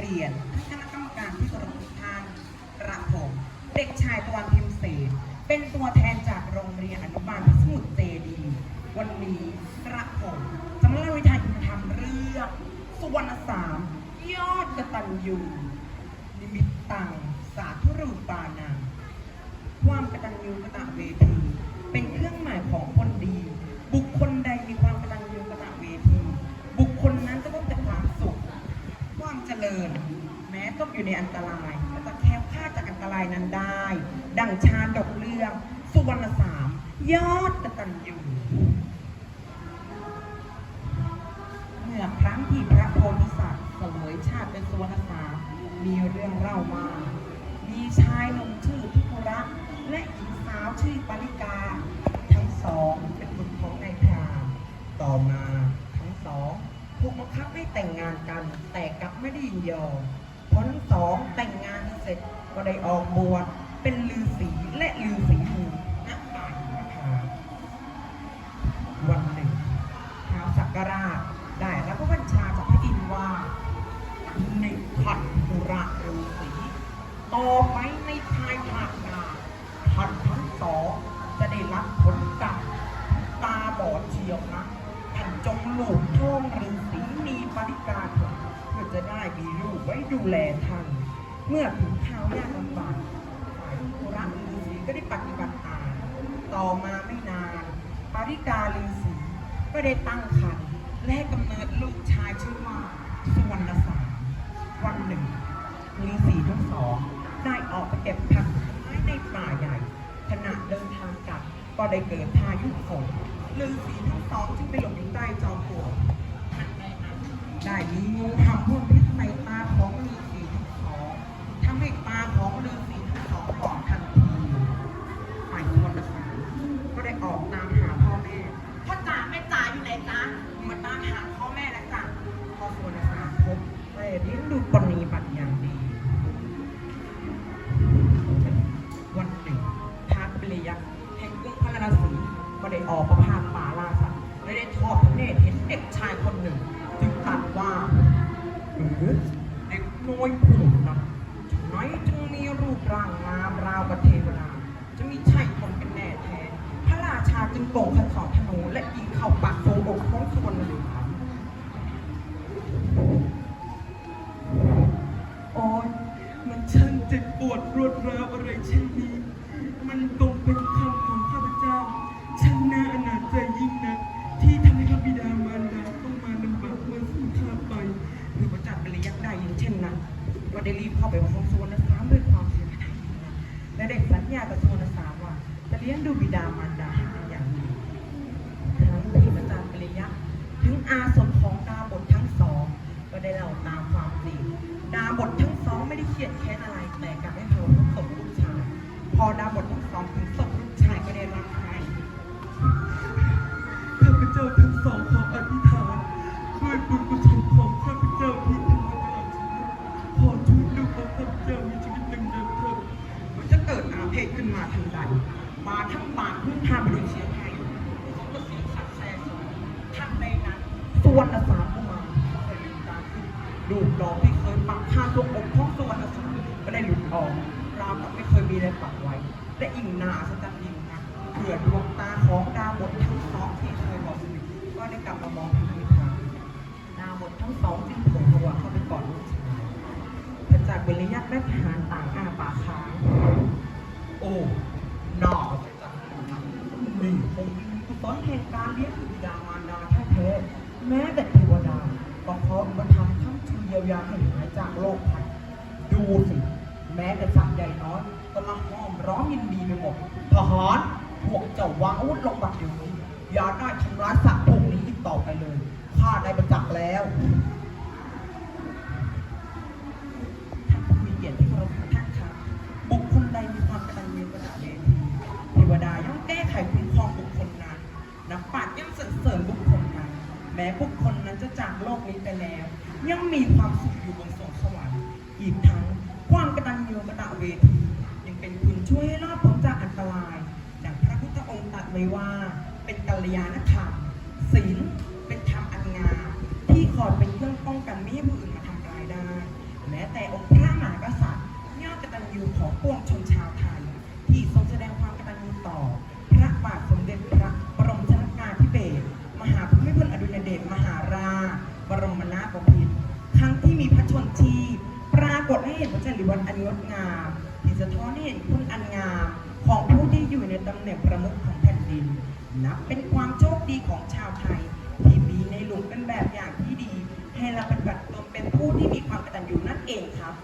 เรียนท่านคณะกรรมการที่เคารพทุกท่านกระผมเด็กชายตะวันพิมเศษเป็นตัวแทนจากโรงเรียนอนุบาลพิสมุทรเจดี วันนี้กระผมจะมาเล่าวิทยคุณธรรมเรื่องสุวรรณสามยอดกตัญญูนิมิตตังสาธุรูปานังความกตัญญูกตเวทีเป็นเครื่องหมายของ อยู่ในอันตรายก็จะแคล้วคลาดจากอันตรายนั้นได้ ดังชาดกเรื่องสุวรรณสาม ยอดกตัญญูเมื่อครั้งที่พระโพธิสัตว์เสวยชาติเป็นสุวรรณสาม มีเรื่องเล่ามา มีชายหนุ่มชื่อทิพุระและหญิงสาวชื่อปาริกา ทั้งสองเป็นบุตรของนายพรามต่อมาทั้งสองถูกบังคับให้แต่งงานกันแต่กลับไม่ได้ยินยอม ร็จก็ได้ออกบวชเป็นลือสีและลือสีมูณป่าหิมพานวันหนึ่งท้าวสักการะได้รับพระบัญชาจากพระอินทร์ว่าในพันธุระฤาษีต่อไปในภายภาคหน้าท่านทั้งสองจะได้รับผลกรรมตาบอดเฉียวนะท่านจงหลูกท่องฤาษีมีปริการเถิดเพื่อจะได้มีลูกไว้ดูแลท่าน เมื่อถึงคราวยากลำบากฝ่ายธุระฤาษีก็ได้ปฏิบัติตามต่อมาไม่นานปาริกาฤาษีก็ได้ตั้งครรภ์และกำเนิดลูกชายชื่อว่าสุวรรณสามวันหนึ่งฤาษีทั้งสองได้ออกไปเก็บผักไม้ในป่าใหญ่ ขณะเดินทางกลับก็ได้เกิดพายุฝนฤาษีทั้งสอง เออเด็กน้อยผู้นั้นไหนจึงมีรูปร่างงามราวกับเทวดาจะมีใช่คนเป็นแน่แท้ พระราชาจึงโกงขันสอนธนูและยิงเข้าปากโฟอกของสุวรรณสามโอ้ยมันช่างเจ็บปวดรวดร้าวอะไรเช่นนี้ มันตร ได้รีบเข้าไปประคองโซนสามด้วยความเสียใจและได้สัญญากับโซนสามว่า จะเลี้ยงดูบิดามารดาให้เป็นอย่างดีทั้งที่พระจันทร์ปริยะถึงอาสมของดาบททั้งสอง ก็ได้เล่าตามความจริงดาบททั้งสองไม่ได้เครียดแค้นอะไร ส่วนสามก็มาเคยลืมตาขึ้นดูปหลอกที่เคยปักคาตรงอกของส่วนสามก็ได้หลุดออกราวกับไม่เคยมีอะไรปักไว้ และอิงหนาสจันยิงนะเผื่อดวงตาของดาวบททั้งสองที่เคยบอกสนิทก็ได้กลับมามองทางอีกครั้งดาวบททั้งสองจึงโผล่ตัวเข้าไปกอดลูกชายพระจากบริยักษ์และทหารต่างอาปากค้างโอ้น่าจะจังนี่คงเป็นกุศลแห่งการเลี้ยงดามารดาแท้ๆ แม้แต่เทวดาก็ขออุปถัมภ์คำชูเยียวยาให้หายจากโรคภัยดูสิ แม้แต่สัตว์ใหญ่น้อยก็มาห้อมร้อมยินดีไปหมดทหารพวกเจ้าวางอาวุธลงบัดเดี๋ยวนี้อย่าได้ทำร้ายสัตว์พวกนี้อีกต่อไปเลยข้าได้ประจักษ์แล้ว แม้บุคคลนั้นจะจากโลกนี้ไปแล้วย่อมมีความสุขอยู่บนสวงสวรรค์อีกทั้งความกตัญญูกตเวทียังเป็นคุณช่วยให้รอดพ้นจากอันตรายดังพระพุทธองค์ตรัสไว้ว่า เป็นกัลยาณธรรมศีลเป็นธรรมอันงามที่คอยเป็นเครื่องป้องกันไม่ให้ผู้อื่นมาทำร้ายได้แม้ม้แต่องค์พระมหากษัตริย์ยอดกตัญญูของปวงชนชาวไทยที่ เห็นพระจันทร์ริวันอันงดงามที่จะท้อนให้เห็นคุณอันงามของผู้ที่อยู่ในตำแหน่งประมุขของแผ่นดิน นับเป็นความโชคดีของชาวไทย ที่มีในหลวงเป็นแบบอย่างที่ดี ให้เราปฏิบัติตนเป็นผู้ที่มีความกตัญญูนั่นเองครับ